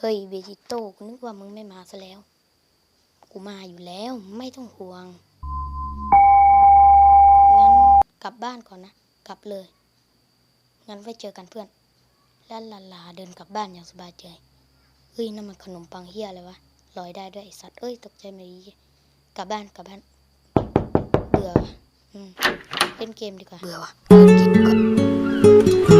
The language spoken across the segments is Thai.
เฮ้ยเบจิโต้กูนึกว่ามึงไม่มาซะแล้ว กูมาอยู่แล้วไม่ต้องห่วง งั้นกลับบ้านก่อนนะ กลับเลย งั้นไว้เจอกันเพื่อนลาลาลาเดินกลับบ้านอย่างสบายใจเฮ้ยนั่นมันขนมปังเฮียอะไรวะลอยได้ด้วยไอสัตว์เอ้ยตกใจไม่ดีกลับบ้านกลับบ้าน เบื่ออืมเล่นเกมดีกว่า เบื่อว่ะเล่นกมดี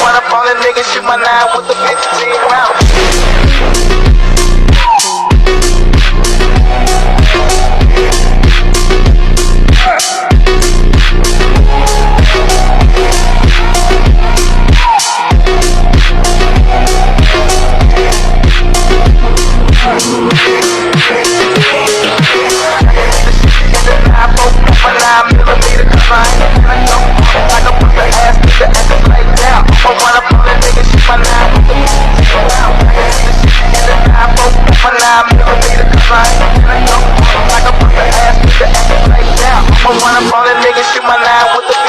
One up on the fall in nigga, shoot my nine with the 15 round. Absolutely. wanna fall in niggas, shoot my line with the